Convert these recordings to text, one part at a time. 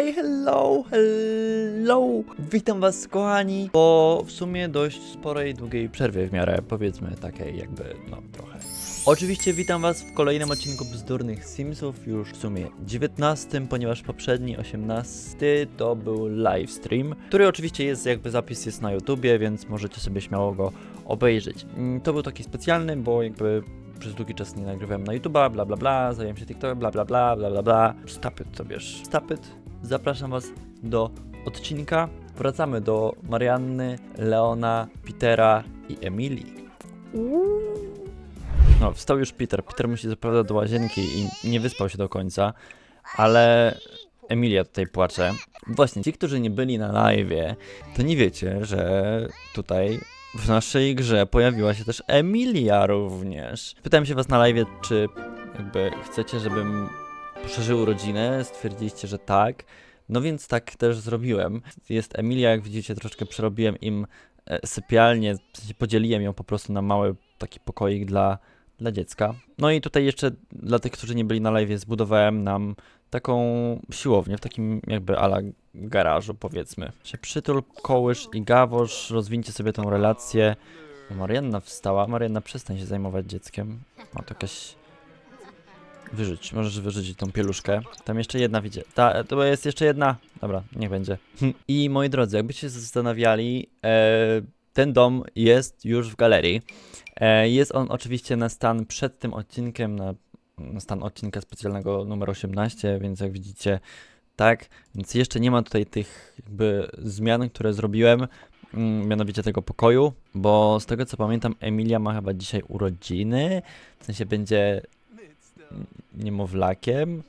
Hi, hello, hello. Witam was kochani po w sumie dość sporej, długiej przerwie w miarę, powiedzmy takiej jakby, no trochę. Oczywiście witam was w kolejnym odcinku Bzdurnych Simsów, już w sumie 19, ponieważ poprzedni 18 to był livestream, który oczywiście jest jakby zapis jest na YouTubie, więc możecie sobie śmiało go obejrzeć. Mm, To był taki specjalny, bo jakby przez długi czas nie nagrywałem na YouTube'a, bla bla bla, zająłem się TikTokiem, bla bla bla, bla bla bla. Stapyt to wiesz. Stapyt. Zapraszam was do odcinka. Wracamy do Marianny, Leona, Petera i Emilii. No, wstał już Peter. Peter musi zaprawdę do łazienki i nie wyspał się do końca, ale Emilia tutaj płacze. Właśnie, ci, którzy nie byli na live'ie, to nie wiecie, że tutaj w naszej grze pojawiła się też Emilia również. Pytałem się was na live, czy jakby chcecie, żebym poszerzył rodzinę. Stwierdziliście, że tak. No więc tak też zrobiłem. Jest Emilia, jak widzicie, troszeczkę przerobiłem im e, sypialnię, w sensie podzieliłem ją po prostu na mały taki pokoik dla, dla dziecka. No i tutaj jeszcze dla tych, którzy nie byli na live, zbudowałem nam taką siłownię w takim jakby ala garażu powiedzmy. Się przytul, kołysz i gawosz, rozwincie sobie tą relację. Marianna wstała. Marianna, przestań się zajmować dzieckiem. Ma to jakaś... Wyrzuć, możesz wyrzucić tą pieluszkę. Tam jeszcze jedna widzę. Ta, to jest jeszcze jedna. Dobra, niech będzie. I moi drodzy, jakbyście się zastanawiali, e, ten dom jest już w galerii. E, jest on oczywiście na stan przed tym odcinkiem, na, na stan odcinka specjalnego numer 18, więc jak widzicie, tak. Więc jeszcze nie ma tutaj tych jakby zmian, które zrobiłem, mm, mianowicie tego pokoju, bo z tego co pamiętam, Emilia ma chyba dzisiaj urodziny, w sensie będzie niemowlakiem.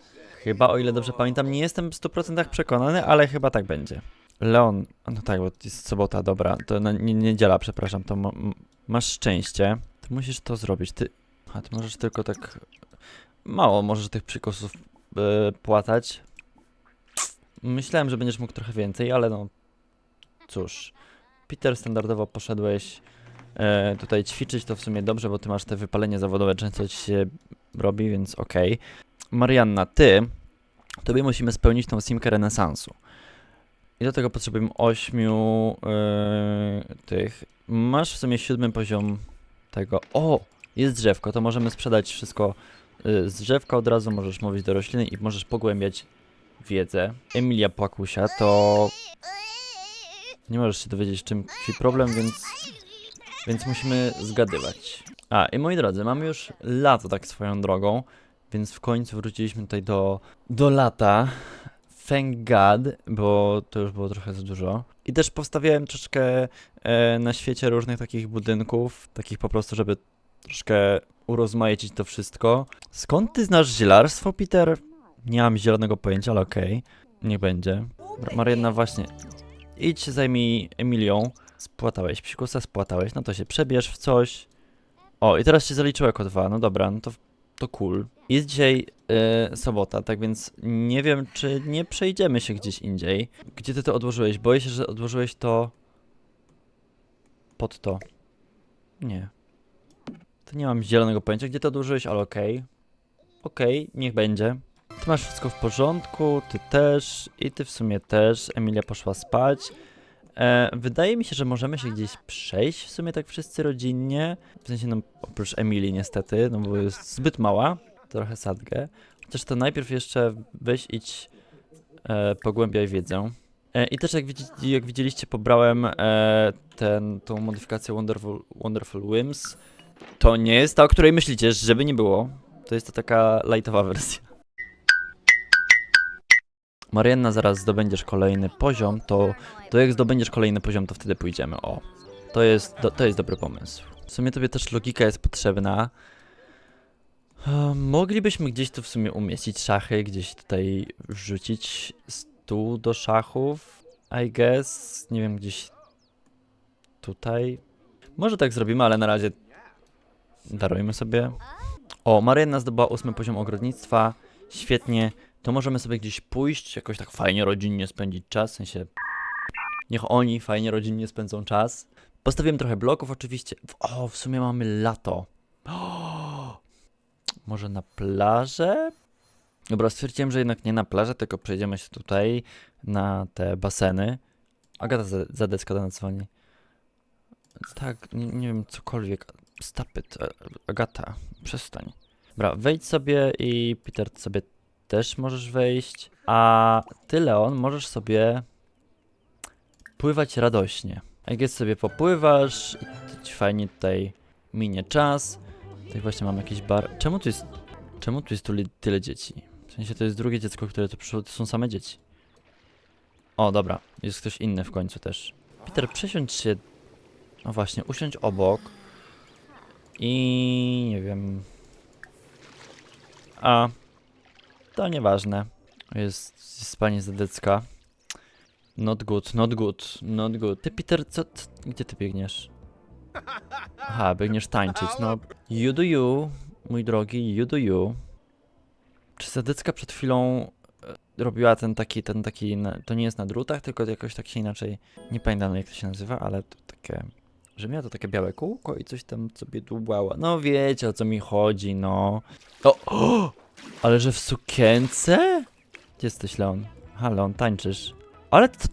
Chyba, o ile dobrze pamiętam, nie jestem w 100% przekonany, ale chyba tak będzie. Leon, no tak, bo jest sobota, dobra, to nie, niedziela, przepraszam, to masz szczęście. Ty musisz to zrobić, ty, a ty możesz tylko tak, mało możesz tych przykusów e, płatać. Myślałem, że będziesz mógł trochę więcej, ale no, cóż. Peter, standardowo poszedłeś e, tutaj ćwiczyć, to w sumie dobrze, bo ty masz te wypalenie zawodowe, często ci się robi, więc okej. Marianna, ty, tobie musimy spełnić tą simkę renesansu. I do tego potrzebujemy ośmiu yy, tych. Masz w sumie siódmy poziom tego. O! Jest drzewko, to możemy sprzedać wszystko yy, z drzewka od razu. Możesz mówić do rośliny i możesz pogłębiać wiedzę. Emilia Płakusia to. Nie możesz się dowiedzieć, czym tkwi problem, więc. Więc musimy zgadywać. A, i moi drodzy, mamy już lato tak swoją drogą, więc w końcu wróciliśmy tutaj do, do lata. Thank God, bo to już było trochę za dużo. I też powstawiałem troszkę e, na świecie różnych takich budynków, takich po prostu, żeby troszkę urozmaicić to wszystko. Skąd ty znasz zielarstwo, Peter? Nie mam zielonego pojęcia, ale okej. Niech będzie. Mar- Marianna, właśnie. Idź się zajmij Emilią. Spłatałeś psikusa, spłatałeś, no to się przebierz w coś. O, i teraz się zaliczyło jako dwa, no dobra, no to, to cool. Jest dzisiaj e, sobota, tak więc nie wiem, czy nie przejdziemy się gdzieś indziej. Gdzie ty to odłożyłeś? Boję się, że odłożyłeś to pod to. Nie. To nie mam zielonego pojęcia, gdzie to odłożyłeś, ale okej. Okej, niech będzie. Ty masz wszystko w porządku, ty też i ty w sumie też. Emilia poszła spać. E, wydaje mi się, że możemy się gdzieś przejść w sumie tak wszyscy rodzinnie. W sensie, no oprócz Emilii niestety, no bo jest zbyt mała. Trochę sadgę. Chociaż to najpierw jeszcze weź idź e, pogłębiaj wiedzę. E, I też jak, widzi, jak widzieliście pobrałem e, ten, tą modyfikację Wonderful, Wonderful Whims. To nie jest ta, o której myślicie, żeby nie było. To jest to taka lightowa wersja. Marianna, zaraz zdobędziesz kolejny poziom, to, to jak zdobędziesz kolejny poziom, to wtedy pójdziemy. O, to jest, do, to jest dobry pomysł. W sumie tobie też logika jest potrzebna. E, Moglibyśmy gdzieś tu w sumie umieścić szachy, gdzieś tutaj wrzucić stół do szachów, I guess. Nie wiem, gdzieś tutaj. Może tak zrobimy, ale na razie darujmy sobie. O, Marianna zdobyła ósmy poziom ogrodnictwa. Świetnie. To możemy sobie gdzieś pójść, jakoś tak fajnie rodzinnie spędzić czas, w sensie niech oni fajnie rodzinnie spędzą czas. Postawiłem trochę bloków oczywiście. O, w sumie mamy lato. O, może na plażę? Dobra, stwierdziłem, że jednak nie na plażę, tylko przejdziemy się tutaj na te baseny. Agata za- Zadecka do nas dzwoni. Tak, nie, nie wiem, cokolwiek. Stop it. A- Agata, przestań. Dobra, wejdź sobie i Peter sobie też możesz wejść. A ty, Leon, możesz sobie pływać radośnie. Jak jest sobie popływasz, ci fajnie tutaj minie czas. Tutaj właśnie mam jakiś bar. Czemu tu jest, czemu tu jest tyle, tyle dzieci? W sensie to jest drugie dziecko, które tu przyszło, to są same dzieci. O, dobra, jest ktoś inny w końcu też. Peter, przesiądź się. No właśnie, usiądź obok. I nie wiem. A, to nieważne. Jest, jest pani Zadecka. Not good, not good, not good. Ty, Peter, co, gdzie ty biegniesz? Aha, biegniesz tańczyć, no. You do you, mój drogi, you do you. Czy Zadecka przed chwilą e, robiła ten taki, ten taki, to nie jest na drutach, tylko jakoś tak się inaczej, nie pamiętam jak to się nazywa, ale to takie, że miała to takie białe kółko i coś tam sobie dłubała. No wiecie o co mi chodzi, no. O, o! Ale że w sukience? Gdzie jesteś, Leon? Aha, Leon, tańczysz. Ale to,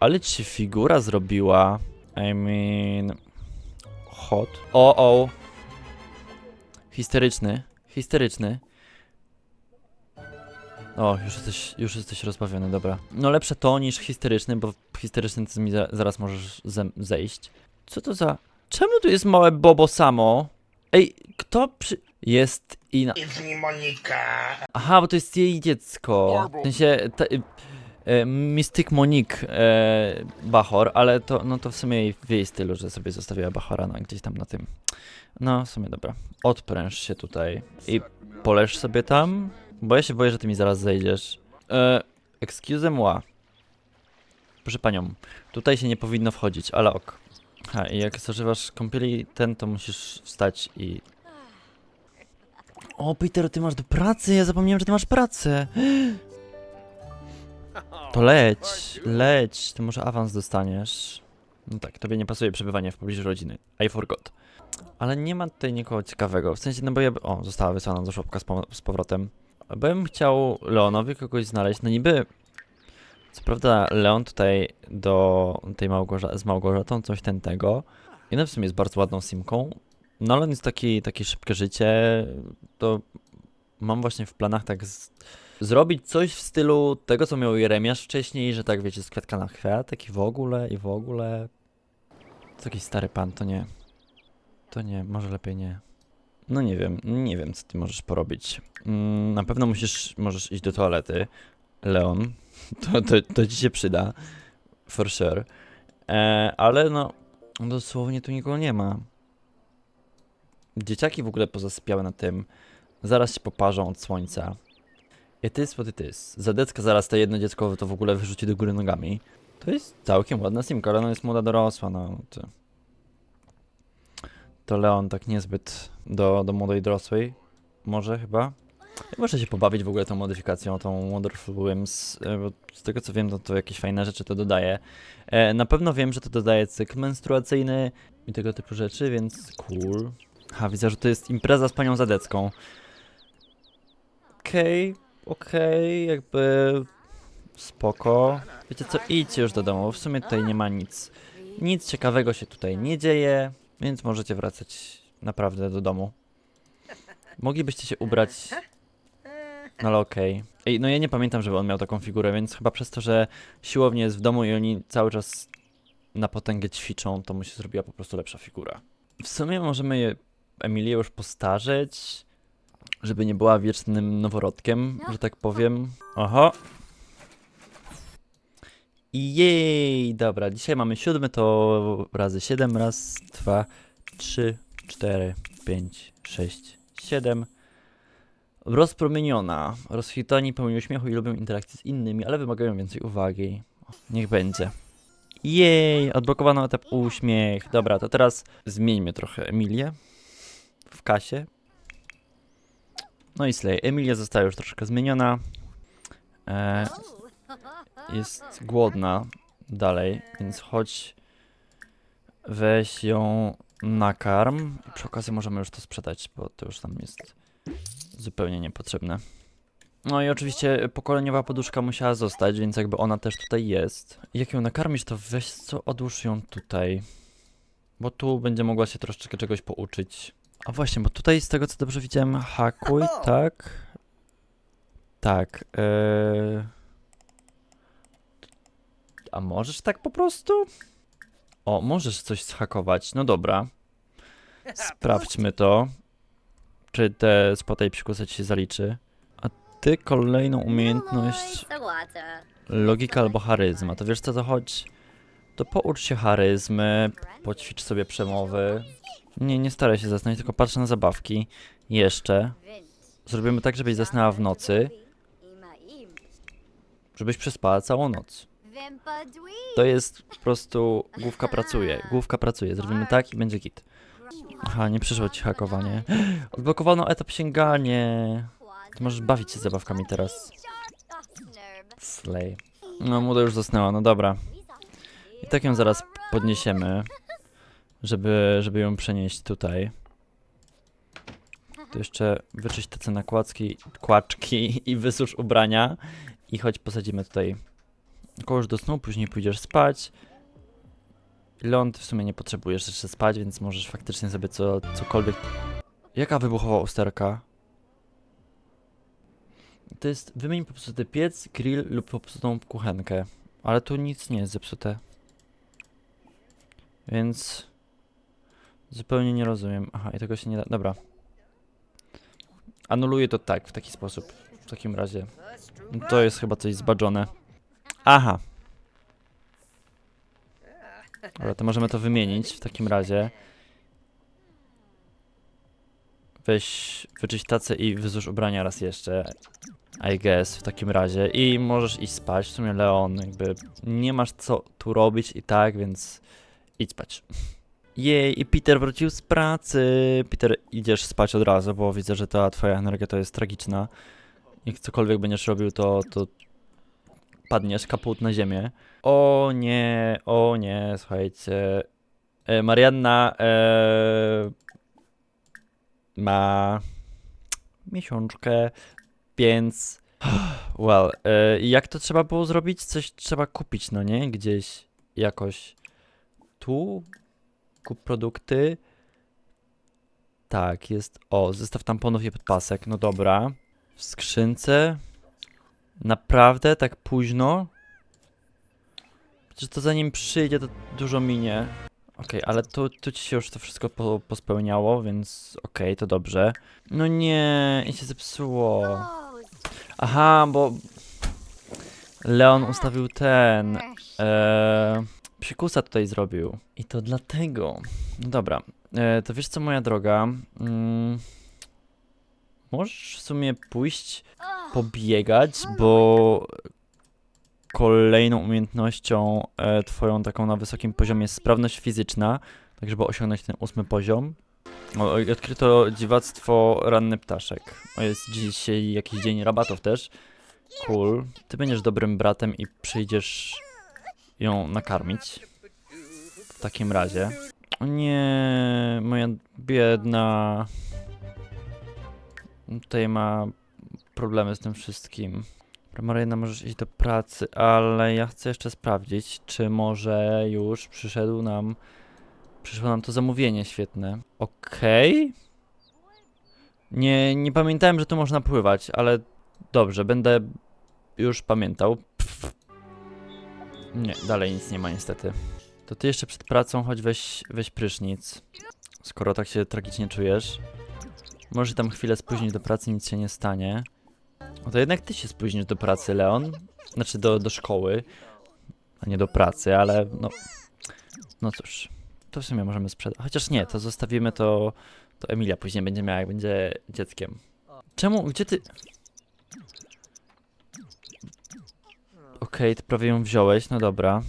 ale ci figura zrobiła. I mean... Hot. O, o. Histeryczny. Histeryczny. O, już jesteś, już jesteś rozbawiony, dobra. No lepsze to niż histeryczny, bo histeryczny to mi za, zaraz możesz ze, zejść. Co to za... Czemu tu jest małe Bobo samo? Ej, kto przy... Jest Ina... It's me, Monika. Aha, bo to jest jej dziecko. W sensie... Ta, e, Mystic Monique e, Bachor, ale to, no to w sumie jej- w jej stylu, że sobie zostawiła Bachora na, gdzieś tam na tym. No, w sumie dobra. Odpręż się tutaj i poleż sobie tam, bo ja się boję, że ty mi zaraz zejdziesz. E, excuse moi. Proszę panią, tutaj się nie powinno wchodzić, ale ok. Ha, i jak zażywasz kąpieli ten, to musisz wstać i... O, Peter, ty masz do pracy, ja zapomniałem, że ty masz pracę. To leć, leć, to może awans dostaniesz. No tak, tobie nie pasuje przebywanie w pobliżu rodziny. I forgot. Ale nie ma tutaj nikogo ciekawego. W sensie, no bo ja... O, została wysłana do żłobka z, po- z powrotem. Bym chciał Leonowi kogoś znaleźć, no niby... Co prawda Leon tutaj do tej Małgorza z Małgorzatą coś ten tego. I ona w sumie jest bardzo ładną simką. No ale on jest taki, takie szybkie życie. To mam właśnie w planach tak z, zrobić coś w stylu tego, co miał Jeremiasz wcześniej, że tak wiecie, z kwiatka na kwiatek i w ogóle, i w ogóle. To jakiś stary pan, to nie. To nie, może lepiej nie. No nie wiem, nie wiem, co ty możesz porobić. Mm, na pewno musisz, możesz iść do toalety, Leon. To, to, to ci się przyda. For sure. E, ale no, dosłownie tu nikogo nie ma. Dzieciaki w ogóle pozasypiały na tym. Zaraz się poparzą od słońca. It is what it is. Zadecka zaraz to jedno dziecko to w ogóle wyrzuci do góry nogami. To jest całkiem ładna simka, ale ona jest młoda dorosła, no. To, to Leon tak niezbyt do, do młodej dorosłej. Może chyba. Muszę się pobawić w ogóle tą modyfikacją, tą Wonderful Whims, e, bo z tego co wiem, to, to jakieś fajne rzeczy to dodaje. E, na pewno wiem, że to dodaje cykl menstruacyjny i tego typu rzeczy, więc cool. Ha, widzę, że to jest impreza z panią Zadecką. Okej, okej, jakby spoko. Wiecie co, idźcie już do domu, w sumie tutaj nie ma nic. Nic ciekawego się tutaj nie dzieje, więc możecie wracać naprawdę do domu. Moglibyście się ubrać, no ale okej. Ej, no ja nie pamiętam, żeby on miał taką figurę, więc chyba przez to, że siłownie jest w domu i oni cały czas na potęgę ćwiczą, to mu się zrobiła po prostu lepsza figura. W sumie możemy je, Emilię już postarzeć, żeby nie była wiecznym noworodkiem, że tak powiem. Oho. Jej, dobra, dzisiaj mamy siódmy, to razy siedem, raz, dwa, trzy, cztery, pięć, sześć, siedem. Rozpromieniona. Rozchwitani, pełni uśmiechu i lubią interakcje z innymi, ale wymagają więcej uwagi. Niech będzie. Jej, odblokowano etap uśmiech. Dobra, to teraz zmieńmy trochę Emilię w kasie. No i Slay. Emilia została już troszkę zmieniona. E, jest głodna dalej, więc chodź weź ją nakarm. I przy okazji możemy już to sprzedać, bo to już tam jest zupełnie niepotrzebne. No i oczywiście pokoleniowa poduszka musiała zostać, więc jakby ona też tutaj jest. Jak ją nakarmisz, to weź co, odłóż ją tutaj. Bo tu będzie mogła się troszeczkę czegoś pouczyć. A właśnie, bo tutaj z tego co dobrze widziałem, hakuj, tak? Tak. Yy... A możesz tak po prostu? O, możesz coś zhakować. No dobra. Sprawdźmy to. Czy te spotaj psikusa ci się zaliczy. A ty kolejną umiejętność logika albo charyzma. To wiesz co to chodzi? To poucz się charyzmy, poćwicz sobie przemowy. Nie, nie staraj się zasnąć, tylko patrz na zabawki. Jeszcze. Zrobimy tak, żebyś zasnęła w nocy, żebyś przespała całą noc. To jest po prostu główka pracuje. Główka pracuje. Zrobimy tak i będzie git. Aha, nie przyszło ci hakowanie. Odblokowano etap sięganie. Ty możesz bawić się zabawkami teraz. Slay. No, młoda już zasnęła, no dobra. I tak ją zaraz podniesiemy, żeby, żeby ją przenieść tutaj. Tu jeszcze wyczyść te nakładki, kłaczki i wysusz ubrania. I choć posadzimy tutaj koło do snu, później pójdziesz spać. Ty w sumie nie potrzebujesz jeszcze spać, więc możesz faktycznie sobie co, cokolwiek... Jaka wybuchowa usterka? To jest, wymień popsuty piec, grill lub popsutą kuchenkę. Ale tu nic nie jest zepsute. Więc... Zupełnie nie rozumiem. Aha, i tego się nie da... Dobra. Anuluję to tak, w taki sposób. W takim razie. To jest chyba coś zbadżone. Aha. Dobra, to możemy to wymienić w takim razie. Weź, wyczyść tacę i wyzusz ubrania raz jeszcze. I guess, w takim razie. I możesz iść spać. W sumie Leon, jakby nie masz co tu robić i tak, więc idź spać. Jej, i Peter wrócił z pracy. Peter, idziesz spać od razu, bo widzę, że ta twoja energia to jest tragiczna. Jak cokolwiek będziesz robił, to, to padniesz kaput na ziemię. O nie, o nie, słuchajcie. E, Marianna e, ma miesiączkę, więc. Well, e, jak to trzeba było zrobić? Coś trzeba kupić, no nie? Gdzieś jakoś tu. Kup produkty. Tak, jest. O, zestaw tamponów i podpasek. No dobra. W skrzynce. Naprawdę tak późno? Przecież to zanim przyjdzie, to dużo minie. Okej, ale tu, tu ci się już to wszystko po, pospełniało, więc okej, to dobrze. No nie, i się zepsuło. Aha, bo Leon ustawił ten. E, psikusa tutaj zrobił. I to dlatego. No dobra, e, to wiesz co, moja droga. Mm, możesz w sumie pójść pobiegać, bo kolejną umiejętnością e, twoją taką na wysokim poziomie jest sprawność fizyczna, tak żeby osiągnąć ten ósmy poziom. O, i odkryto dziwactwo ranny ptaszek. O, jest dzisiaj jakiś dzień rabatów też. Cool. Ty będziesz dobrym bratem i przyjdziesz ją nakarmić. W takim razie. O nie, moja biedna. Tutaj ma problemy z tym wszystkim. Maryna, możesz iść do pracy, ale ja chcę jeszcze sprawdzić, czy może już przyszedł nam. Przyszło nam to zamówienie świetne. Okej. Nie, nie pamiętałem, że tu można pływać, ale dobrze, będę już pamiętał. Pff. Nie, dalej nic nie ma niestety. To ty jeszcze przed pracą choć weź, weź prysznic. Skoro tak się tragicznie czujesz. Może tam chwilę spóźnić do pracy, nic się nie stanie. No to jednak ty się spóźnisz do pracy, Leon. Znaczy do, do szkoły, a nie do pracy, ale no... No cóż, to w sumie możemy sprzedać. Chociaż nie, to zostawimy to... To Emilia później będzie miała, jak będzie dzieckiem. Czemu? Gdzie ty... Okej, ty prawie ją wziąłeś, no dobra.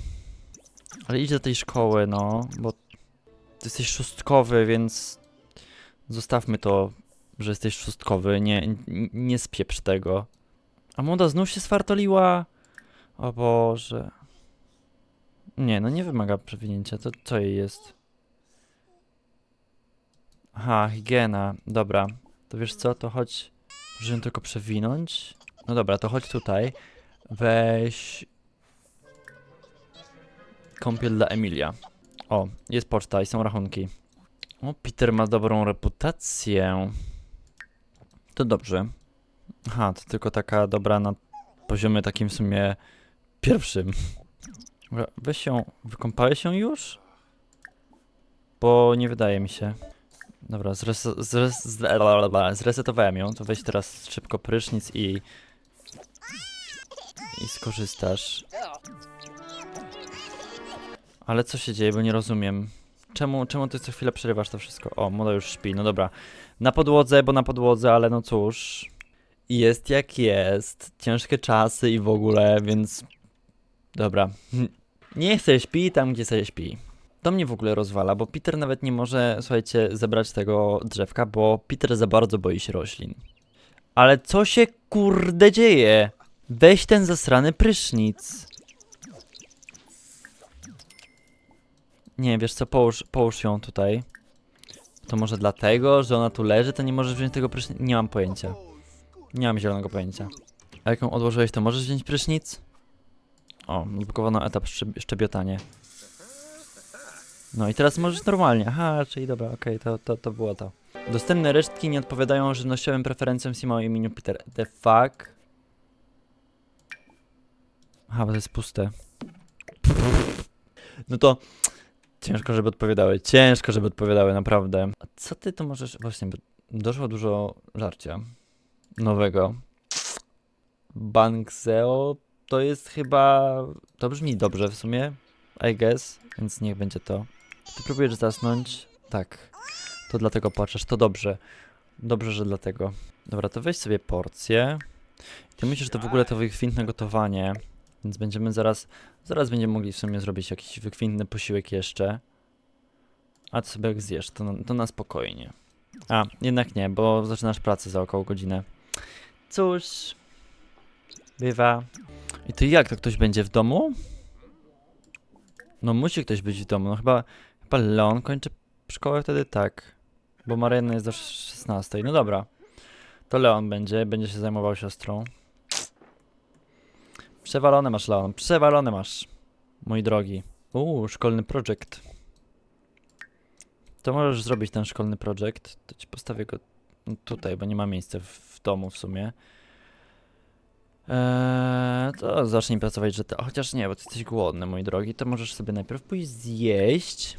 Ale idź do tej szkoły, no, bo... Ty jesteś szóstkowy, więc... Zostawmy to że jesteś szóstkowy, nie, nie spieprz tego. A młoda znów się swartoliła? O Boże. Nie, no nie wymaga przewinięcia, to co jej jest? Aha, higiena, dobra. To wiesz co, to chodź, ją tylko przewinąć. No dobra, to chodź tutaj. Weź... Kąpiel dla Emilia. O, jest poczta i są rachunki. O, Peter ma dobrą reputację. To dobrze. Aha, to tylko taka dobra na poziomie takim w sumie pierwszym. Dobra, Weź się, wykąpałeś się już? Bo nie wydaje mi się. Dobra, zres, zres, zre- zresetowałem ją, to weź teraz szybko prysznic i... I skorzystasz. Ale co się dzieje, bo nie rozumiem. Czemu, czemu ty co chwilę przerywasz to wszystko? O, moda już śpi, no dobra. Na podłodze, bo na podłodze, ale no cóż. Jest jak jest. Ciężkie czasy i w ogóle, więc... Dobra. Nie chcę śpi tam, gdzie sobie śpi. To mnie w ogóle rozwala, bo Peter nawet nie może, słuchajcie, zebrać tego drzewka, bo Peter za bardzo boi się roślin. Ale co się kurde dzieje? Weź ten zasrany prysznic. Nie, wiesz co, połóż, połóż ją tutaj. To może dlatego, że ona tu leży, to nie możesz wziąć tego prysznica? Nie mam pojęcia. Nie mam zielonego pojęcia. A jak ją odłożyłeś, to możesz wziąć prysznic? O, zblokowano etap szczeb- szczebiotanie. No i teraz możesz normalnie. Aha, czyli dobra, okej, to, to, to było to. Dostępne resztki nie odpowiadają żywnościowym preferencjom Sima o imieniu Peter. The fuck? Aha, bo to jest puste. No to ciężko, żeby odpowiadały. Ciężko, żeby odpowiadały, naprawdę. A co ty tu możesz... Właśnie, doszło dużo żarcia nowego. Bankseo to jest chyba... To brzmi dobrze w sumie, I guess, więc niech będzie to. Ty próbujesz zasnąć? Tak. To dlatego płaczesz, to dobrze. Dobrze, że dlatego. Dobra, to weź sobie porcję. Ty myślisz, że to w ogóle to wykwintne gotowanie, więc będziemy zaraz... Zaraz będziemy mogli w sumie zrobić jakiś wykwintny posiłek jeszcze. A ty sobie jak zjesz, to, na- to na spokojnie. A, jednak nie, bo zaczynasz pracę za około godzinę. Cóż, bywa. I to jak, to ktoś będzie w domu? No musi ktoś być w domu, no chyba, chyba Leon kończy szkołę wtedy tak. Bo Marianna jest do 16, no dobra. To Leon będzie, będzie się zajmował siostrą. Przewalone masz, Leon, przewalone masz, mój drogi. Uuu, szkolny projekt. To możesz zrobić ten szkolny projekt. To ci postawię go tutaj, bo nie ma miejsca w, domu w sumie. Eee, to zacznij pracować, że to. Chociaż nie, bo ty jesteś głodny, mój drogi. To możesz sobie najpierw pójść zjeść.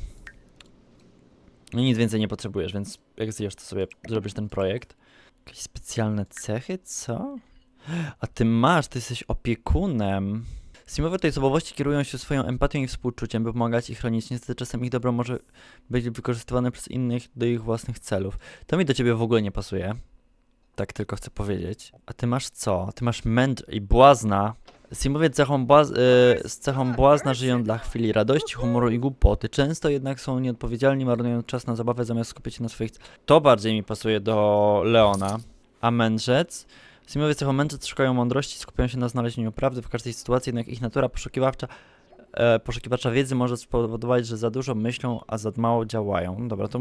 No nic więcej nie potrzebujesz, więc jak zjesz, to sobie zrobisz ten projekt. Jakieś specjalne cechy, co? A ty masz, ty jesteś opiekunem. Simowe tej osobowości kierują się swoją empatią i współczuciem, by pomagać i chronić. Niestety czasem ich dobro może być wykorzystywane przez innych do ich własnych celów. To mi do ciebie w ogóle nie pasuje. Tak tylko chcę powiedzieć. A ty masz co? Ty masz mędr i błazna. Simowie cechą błaz- y, z cechą błazna żyją dla chwili radości, humoru i głupoty. Często jednak są nieodpowiedzialni, marnując czas na zabawę zamiast skupić się na swoich... To bardziej mi pasuje do Leona. A mędrzec? Simowie cechą mędrzec szukają mądrości, skupiają się na znalezieniu prawdy w każdej sytuacji, jednak ich natura poszukiwawcza e, poszukiwacza wiedzy może spowodować, że za dużo myślą, a za mało działają. No Dobra, to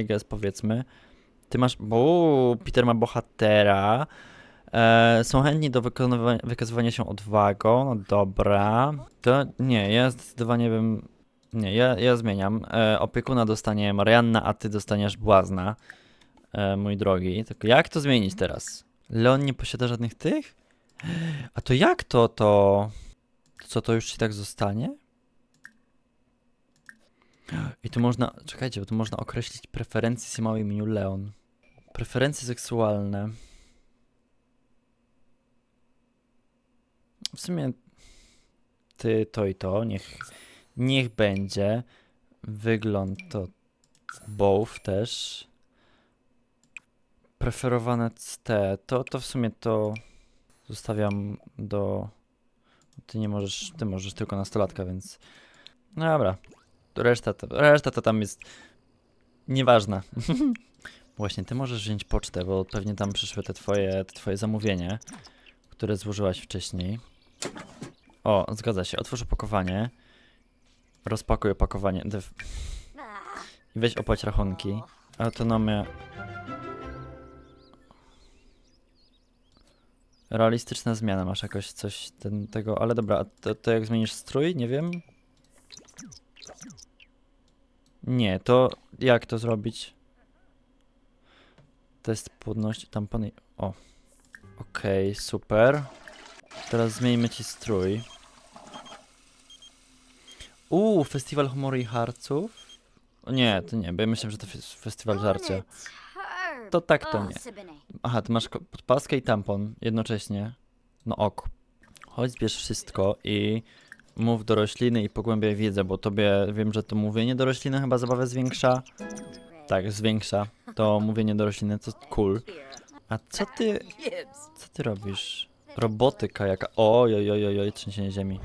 I guess powiedzmy. Ty masz. Uuu, Peter ma bohatera. E, są chętni do wykazywania się odwagą. No dobra. To nie, ja zdecydowanie bym. Nie, ja, ja zmieniam. E, opiekuna dostanie Marianna, a ty dostaniesz błazna. E, mój drogi. Tylko jak to zmienić teraz? Leon nie posiada żadnych tych? A to jak to to? Co, to już ci tak zostanie? I tu można, czekajcie, bo tu można określić preferencje z małym imieniu Leon. Preferencje seksualne. W sumie ty to i to, niech, niech będzie. Wygląd to both też. Preferowane te, to, to w sumie to zostawiam do... Ty nie możesz, ty możesz tylko nastolatka, więc... No dobra, reszta to, reszta to tam jest nieważna. Właśnie, ty możesz wziąć pocztę, bo pewnie tam przyszły te twoje, te twoje zamówienie, które złożyłaś wcześniej. O, zgadza się, otwórz opakowanie. Rozpakuj opakowanie. Def- I weź opłać rachunki. Autonomia. Realistyczna zmiana, masz jakoś coś ten, tego, ale dobra, a to, to jak zmienisz strój? Nie wiem. Nie, to jak to zrobić? Test płodności, tampony. O. Okej, super. Teraz zmieńmy ci strój. Uuu, festiwal humoru i harców? O nie, to nie, bo ja myślałem, że to jest festiwal żarcia. To tak to nie. Aha, ty masz ko- podpaskę i tampon jednocześnie. No ok. Chodź, zbierz wszystko i mów do rośliny i pogłębiaj wiedzę, bo tobie wiem, że to mówienie do rośliny chyba zabawę zwiększa. Tak, zwiększa. To mówienie do rośliny to cool. A co ty, co ty robisz? Robotyka jaka. Oj, oj, oj, oj, oj, trzęsienie ziemi.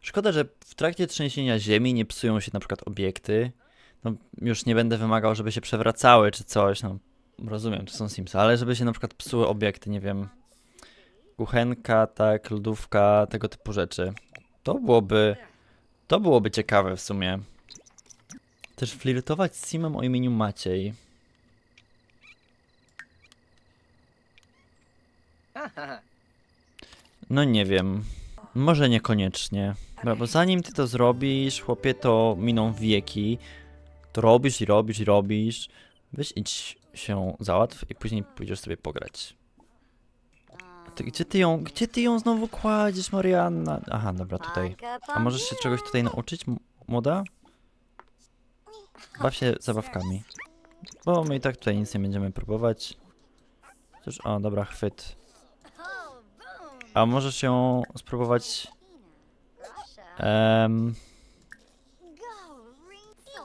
Szkoda, że w trakcie trzęsienia ziemi nie psują się na przykład obiekty. No, już nie będę wymagał, żeby się przewracały czy coś, no rozumiem, to są Simsy, ale żeby się na przykład psuły obiekty, nie wiem, kuchenka, tak, lodówka, tego typu rzeczy. To byłoby, to byłoby ciekawe w sumie. Też flirtować z Simem o imieniu Maciej. No nie wiem. Może niekoniecznie. Bo zanim ty to zrobisz, chłopie, to miną wieki. To robisz i robisz i robisz. Weź idź się załatw i później pójdziesz sobie pograć. Gdzie ty ją, gdzie ty ją znowu kładziesz, Marianna? Aha, dobra, tutaj. A możesz się czegoś tutaj nauczyć, młoda? Baw się zabawkami. Bo my i tak tutaj nic nie będziemy próbować. Cóż, o, dobra, chwyt. A możesz ją spróbować... Em,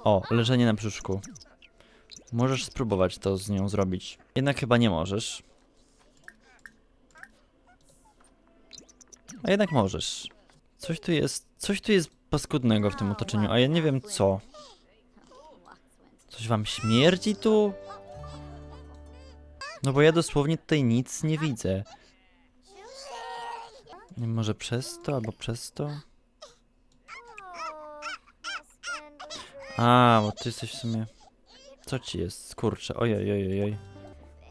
o, leżenie na brzuszku. Możesz spróbować to z nią zrobić. Jednak chyba nie możesz. A jednak możesz. Coś tu jest, coś tu jest paskudnego w tym otoczeniu, a ja nie wiem co. Coś wam śmierdzi tu? No bo ja dosłownie tutaj nic nie widzę. Może przez to, albo przez to? A, bo ty jesteś w sumie... Co ci jest? Skurcze, ojej, ojej, ojej.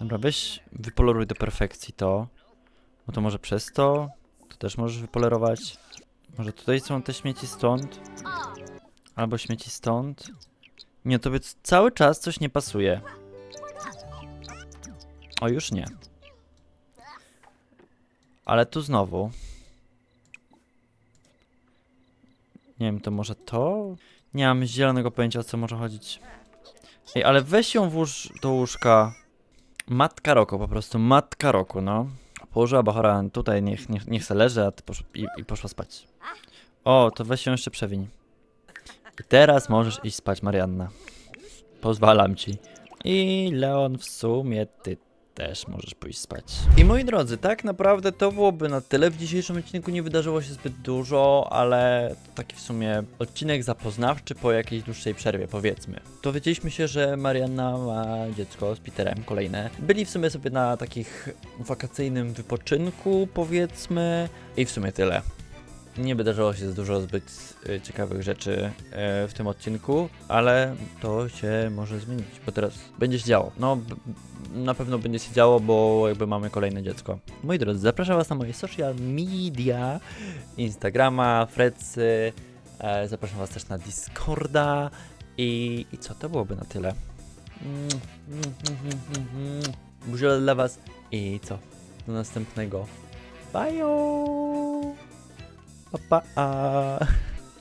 Dobra, weź wypoleruj do perfekcji to. Bo to może przez to? To też możesz wypolerować. Może tutaj są te śmieci stąd? Albo śmieci stąd? Nie, tobie cały czas coś nie pasuje. O, już nie. Ale tu znowu. Nie wiem, to może to? Nie mam zielonego pojęcia, o co może chodzić. Ej, ale weź ją włóż do łóżka. Matka roku, po prostu matka roku, no. Położyła Bachora tutaj, niech, niech, niech se leży, a ty posz, i, i poszła spać. O, to weź się jeszcze przewiń. I teraz możesz iść spać, Marianna. Pozwalam ci. I Leon, w sumie ty też możesz pójść spać. I moi drodzy, tak naprawdę to byłoby na tyle. W dzisiejszym odcinku nie wydarzyło się zbyt dużo, ale taki w sumie odcinek zapoznawczy po jakiejś dłuższej przerwie, powiedzmy. Dowiedzieliśmy się, że Marianna ma dziecko z Peterem, kolejne. Byli w sumie sobie na takich wakacyjnym wypoczynku, powiedzmy. I w sumie tyle. Nie wydarzyło się dużo zbyt y, ciekawych rzeczy y, w tym odcinku, ale to się może zmienić, bo teraz będzie się działo. No, na pewno będzie się działo, bo jakby mamy kolejne dziecko. Moi drodzy, zapraszam Was na moje social media, Instagrama, Fredsy, e, zapraszam Was też na Discorda i, i co, to byłoby na tyle. Buziole dla Was i co, do następnego. Bye! パパ